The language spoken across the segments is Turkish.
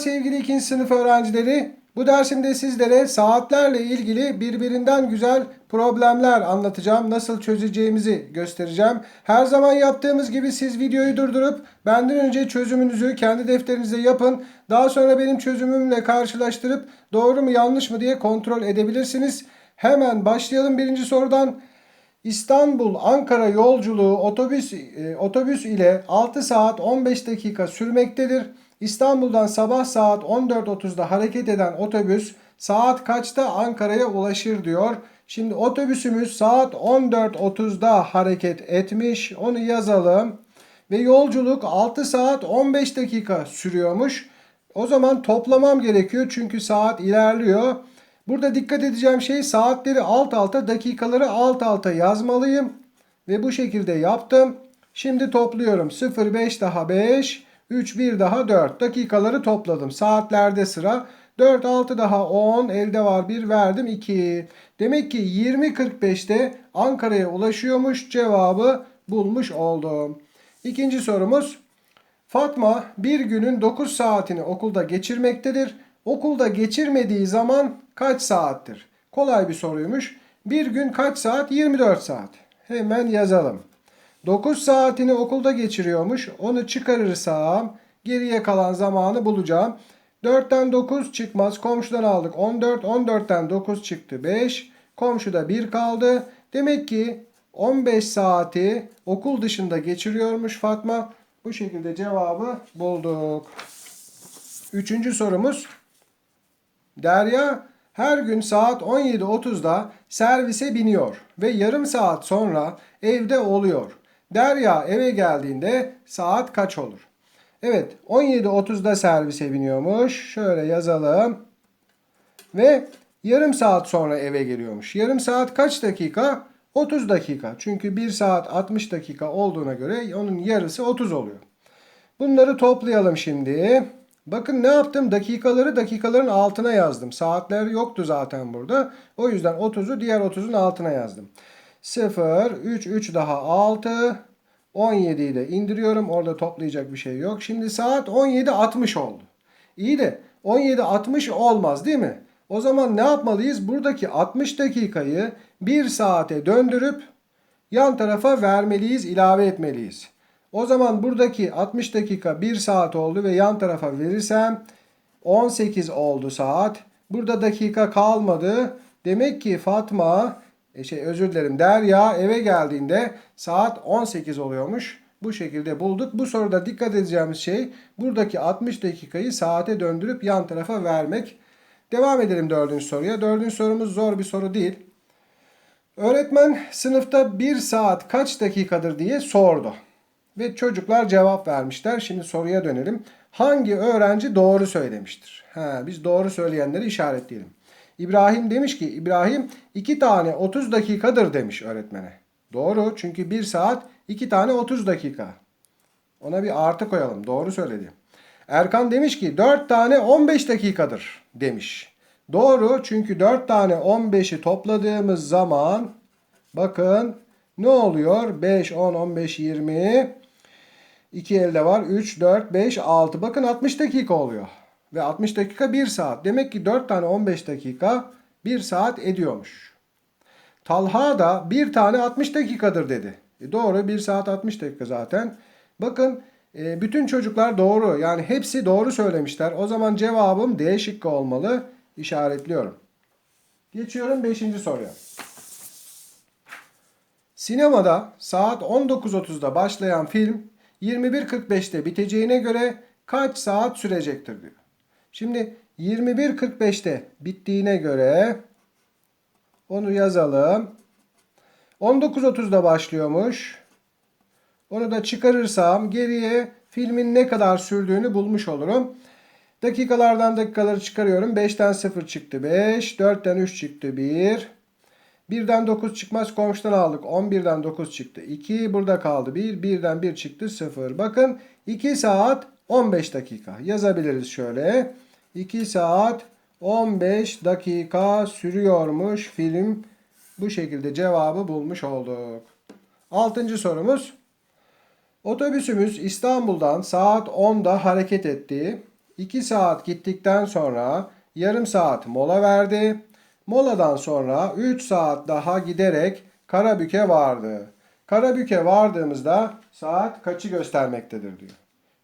sevgili ikinci sınıf öğrencileri. Bu dersimde sizlere saatlerle ilgili birbirinden güzel problemler anlatacağım. Nasıl çözeceğimizi göstereceğim. Her zaman yaptığımız gibi siz videoyu durdurup benden önce çözümünüzü kendi defterinize yapın. Daha sonra benim çözümümle karşılaştırıp doğru mu yanlış mı diye kontrol edebilirsiniz. Hemen başlayalım birinci sorudan. İstanbul Ankara yolculuğu otobüs e, otobüs ile 6 saat 15 dakika sürmektedir. İstanbul'dan sabah saat 14.30'da hareket eden otobüs saat kaçta Ankara'ya ulaşır diyor. Şimdi otobüsümüz saat 14.30'da hareket etmiş. Onu yazalım. Ve yolculuk 6 saat 15 dakika sürüyormuş. O zaman toplamam gerekiyor çünkü saat ilerliyor. Burada dikkat edeceğim şey saatleri alt alta, dakikaları alt alta yazmalıyım. Ve bu şekilde yaptım. Şimdi topluyorum. 0, 5 daha 5, 3, 1 daha 4. Dakikaları topladım. Saatlerde sıra. 4, 6 daha 10, elde var 1 verdim 2. Demek ki 20.45'te Ankara'ya ulaşıyormuş. Cevabı bulmuş oldum. İkinci sorumuz. Fatma bir günün 9 saatini okulda geçirmektedir. Okulda geçirmediği zaman kaç saattir? Kolay bir soruymuş. Bir gün kaç saat? 24 saat. Hemen yazalım. 9 saatini okulda geçiriyormuş. Onu çıkarırsam geriye kalan zamanı bulacağım. 4'ten 9 çıkmaz. Komşudan aldık 14. 14'ten 9 çıktı 5. Komşuda 1 kaldı. Demek ki 15 saati okul dışında geçiriyormuş Fatma. Bu şekilde cevabı bulduk. Üçüncü sorumuz. Derya her gün saat 17.30'da servise biniyor ve yarım saat sonra evde oluyor. Derya eve geldiğinde saat kaç olur? Evet 17.30'da servise biniyormuş. Şöyle yazalım. Ve yarım saat sonra eve geliyormuş. Yarım saat kaç dakika? 30 dakika. Çünkü 1 saat 60 dakika olduğuna göre onun yarısı 30 oluyor. Bunları toplayalım şimdi. Bakın ne yaptım? Dakikaları dakikaların altına yazdım. Saatler yoktu zaten burada. O yüzden 30'u diğer 30'un altına yazdım. 0, 3, 3 daha 6, 17'yi de indiriyorum. Orada toplayacak bir şey yok. Şimdi saat 17.60 oldu. İyi de 17.60 olmaz değil mi? O zaman ne yapmalıyız? Buradaki 60 dakikayı 1 saate döndürüp yan tarafa vermeliyiz, ilave etmeliyiz. O zaman buradaki 60 dakika 1 saat oldu ve yan tarafa verirsem 18 oldu saat. Burada dakika kalmadı. Demek ki Fatma e şey özür dilerim Derya eve geldiğinde saat 18 oluyormuş. Bu şekilde bulduk. Bu soruda dikkat edeceğimiz şey buradaki 60 dakikayı saate döndürüp yan tarafa vermek. Devam edelim dördüncü soruya. Dördüncü sorumuz zor bir soru değil. Öğretmen sınıfta 1 saat kaç dakikadır diye sordu. Ve çocuklar cevap vermişler. Şimdi soruya dönelim. Hangi öğrenci doğru söylemiştir? Ha, biz doğru söyleyenleri işaretleyelim. İbrahim demiş ki İbrahim 2 tane 30 dakikadır demiş öğretmene. Doğru çünkü 1 saat 2 tane 30 dakika. Ona bir artı koyalım. Doğru söyledi. Erkan demiş ki 4 tane 15 dakikadır demiş. Doğru çünkü 4 tane 15'i topladığımız zaman bakın ne oluyor? 5, 10, 15, 20. 2 elde var. 3, 4, 5, 6. Bakın 60 dakika oluyor. Ve 60 dakika 1 saat. Demek ki 4 tane 15 dakika 1 saat ediyormuş. Talha da bir tane 60 dakikadır dedi. E doğru 1 saat 60 dakika zaten. Bakın e, bütün çocuklar doğru. Yani hepsi doğru söylemişler. O zaman cevabım D şıkkı olmalı. İşaretliyorum. Geçiyorum 5. soruya. Sinemada saat 19.30'da başlayan film 21.45'te biteceğine göre kaç saat sürecektir diyor. Şimdi 21.45'te bittiğine göre onu yazalım. 19.30'da başlıyormuş. Onu da çıkarırsam geriye filmin ne kadar sürdüğünü bulmuş olurum. Dakikalardan dakikaları çıkarıyorum. 5'ten 0 çıktı 5. 4'ten 3 çıktı 1. 1'den 9 çıkmaz komşudan aldık. 11'den 9 çıktı 2. Burada kaldı 1. 1'den 1 çıktı 0. Bakın 2 saat 15 dakika. Yazabiliriz şöyle. 2 saat 15 dakika sürüyormuş film. Bu şekilde cevabı bulmuş olduk. Altıncı sorumuz. Otobüsümüz İstanbul'dan saat 10'da hareket etti. 2 saat gittikten sonra yarım saat mola verdi. Moladan sonra 3 saat daha giderek Karabük'e vardı. Karabük'e vardığımızda saat kaçı göstermektedir diyor.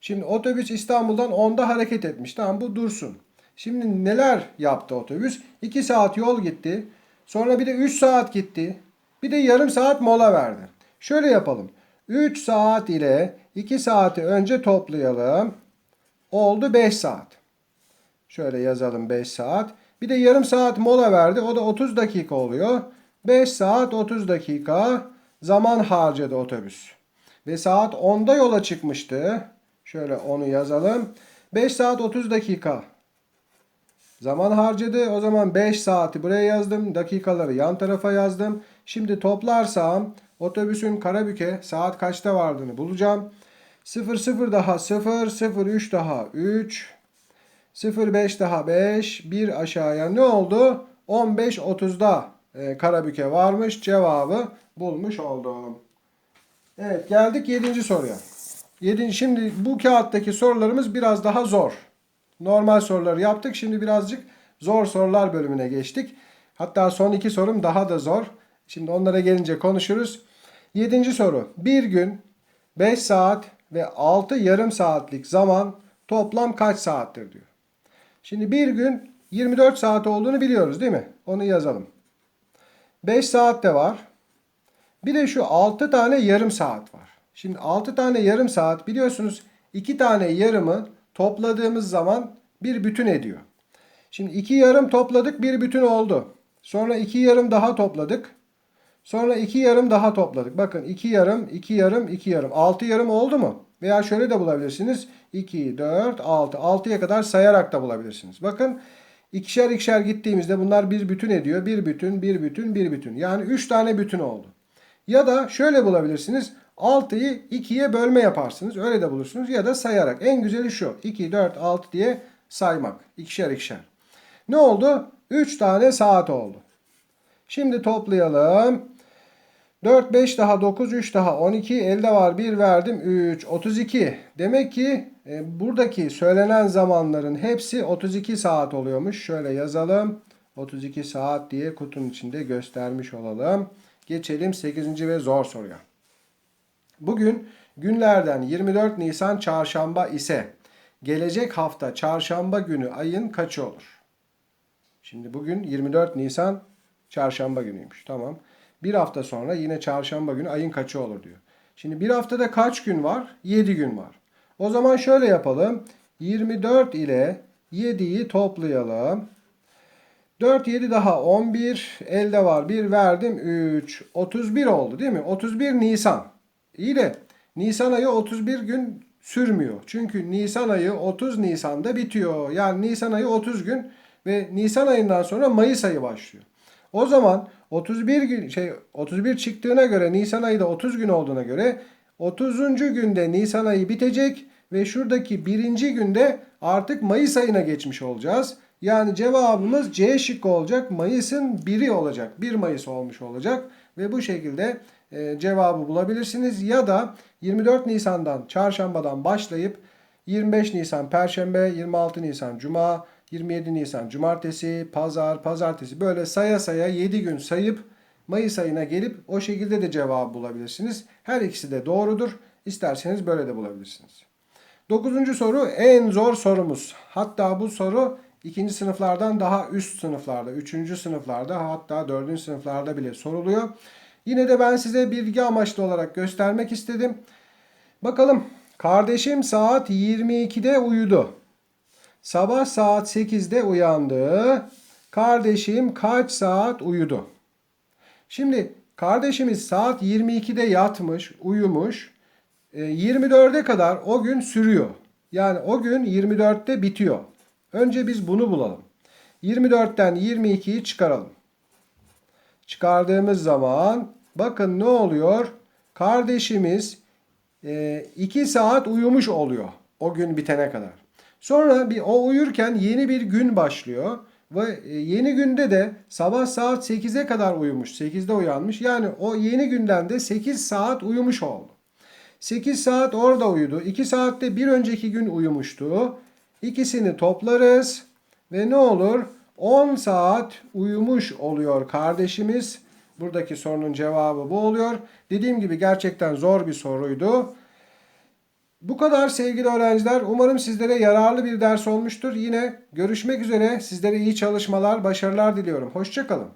Şimdi otobüs İstanbul'dan 10'da hareket etmiş. Tamam bu dursun. Şimdi neler yaptı otobüs? 2 saat yol gitti. Sonra bir de 3 saat gitti. Bir de yarım saat mola verdi. Şöyle yapalım. 3 saat ile 2 saati önce toplayalım. Oldu 5 saat. Şöyle yazalım 5 saat. Bir de yarım saat mola verdi. O da 30 dakika oluyor. 5 saat 30 dakika zaman harcadı otobüs. Ve saat 10'da yola çıkmıştı. Şöyle onu yazalım. 5 saat 30 dakika zaman harcadı. O zaman 5 saati buraya yazdım. Dakikaları yan tarafa yazdım. Şimdi toplarsam otobüsün Karabük'e saat kaçta vardığını bulacağım. 00 daha 0, 03 daha 3, 05 daha 5, 1 aşağıya ne oldu? 15.30'da e, Karabük'e varmış. Cevabı bulmuş oldum. Evet geldik 7. soruya. 7. Şimdi bu kağıttaki sorularımız biraz daha zor. Normal soruları yaptık. Şimdi birazcık zor sorular bölümüne geçtik. Hatta son iki sorum daha da zor. Şimdi onlara gelince konuşuruz. 7. soru. Bir gün 5 saat ve 6 yarım saatlik zaman toplam kaç saattir diyor. Şimdi bir gün 24 saat olduğunu biliyoruz değil mi? Onu yazalım. 5 saat de var. Bir de şu 6 tane yarım saat var. Şimdi 6 tane yarım saat biliyorsunuz 2 tane yarımı topladığımız zaman bir bütün ediyor. Şimdi 2 yarım topladık bir bütün oldu. Sonra 2 yarım daha topladık. Sonra 2 yarım daha topladık. Bakın 2 yarım, 2 yarım, 2 yarım. 6 yarım oldu mu? Veya şöyle de bulabilirsiniz. 2, 4, 6. 6'ya kadar sayarak da bulabilirsiniz. Bakın ikişer ikişer gittiğimizde bunlar bir bütün ediyor. Bir bütün, bir bütün, bir bütün. Yani 3 tane bütün oldu. Ya da şöyle bulabilirsiniz. 6'yı 2'ye bölme yaparsınız. Öyle de bulursunuz. Ya da sayarak. En güzeli şu. 2, 4, 6 diye saymak. İkişer ikişer. Ne oldu? 3 tane saat oldu. Şimdi toplayalım. 4, 5 daha 9, 3 daha 12. Elde var 1 verdim 3, 32. Demek ki e, buradaki söylenen zamanların hepsi 32 saat oluyormuş. Şöyle yazalım. 32 saat diye kutunun içinde göstermiş olalım. Geçelim 8. ve zor soruya. Bugün günlerden 24 Nisan çarşamba ise gelecek hafta çarşamba günü ayın kaçı olur? Şimdi bugün 24 Nisan çarşamba günüymüş. Tamam. Bir hafta sonra yine çarşamba günü ayın kaçı olur diyor. Şimdi bir haftada kaç gün var? 7 gün var. O zaman şöyle yapalım. 24 ile 7'yi toplayalım. 4, 7 daha 11. Elde var 1 verdim 3. 31 oldu değil mi? 31 Nisan. İyi de Nisan ayı 31 gün sürmüyor. Çünkü Nisan ayı 30 Nisan'da bitiyor. Yani Nisan ayı 30 gün ve Nisan ayından sonra Mayıs ayı başlıyor. O zaman 31 gün şey 31 çıktığına göre Nisan ayı da 30 gün olduğuna göre 30. günde Nisan ayı bitecek ve şuradaki birinci günde artık Mayıs ayına geçmiş olacağız. Yani cevabımız C şıkkı olacak. Mayıs'ın biri olacak. 1 Mayıs olmuş olacak. Ve bu şekilde e, cevabı bulabilirsiniz. Ya da 24 Nisan'dan çarşambadan başlayıp 25 Nisan Perşembe, 26 Nisan Cuma, 27 Nisan Cumartesi, Pazar, Pazartesi böyle saya saya 7 gün sayıp Mayıs ayına gelip o şekilde de cevabı bulabilirsiniz. Her ikisi de doğrudur. İsterseniz böyle de bulabilirsiniz. Dokuzuncu soru en zor sorumuz. Hatta bu soru ikinci sınıflardan daha üst sınıflarda, üçüncü sınıflarda hatta dördüncü sınıflarda bile soruluyor. Yine de ben size bilgi amaçlı olarak göstermek istedim. Bakalım kardeşim saat 22'de uyudu. Sabah saat 8'de uyandı. Kardeşim kaç saat uyudu? Şimdi kardeşimiz saat 22'de yatmış, uyumuş. 24'e kadar o gün sürüyor. Yani o gün 24'te bitiyor. Önce biz bunu bulalım. 24'ten 22'yi çıkaralım. Çıkardığımız zaman bakın ne oluyor? Kardeşimiz 2 saat uyumuş oluyor o gün bitene kadar. Sonra bir o uyurken yeni bir gün başlıyor. Ve e, yeni günde de sabah saat 8'e kadar uyumuş. 8'de uyanmış. Yani o yeni günden de 8 saat uyumuş oldu. 8 saat orada uyudu. 2 saatte bir önceki gün uyumuştu. İkisini toplarız ve ne olur? 10 saat uyumuş oluyor kardeşimiz. Buradaki sorunun cevabı bu oluyor. Dediğim gibi gerçekten zor bir soruydu. Bu kadar sevgili öğrenciler. Umarım sizlere yararlı bir ders olmuştur. Yine görüşmek üzere. Sizlere iyi çalışmalar, başarılar diliyorum. Hoşçakalın.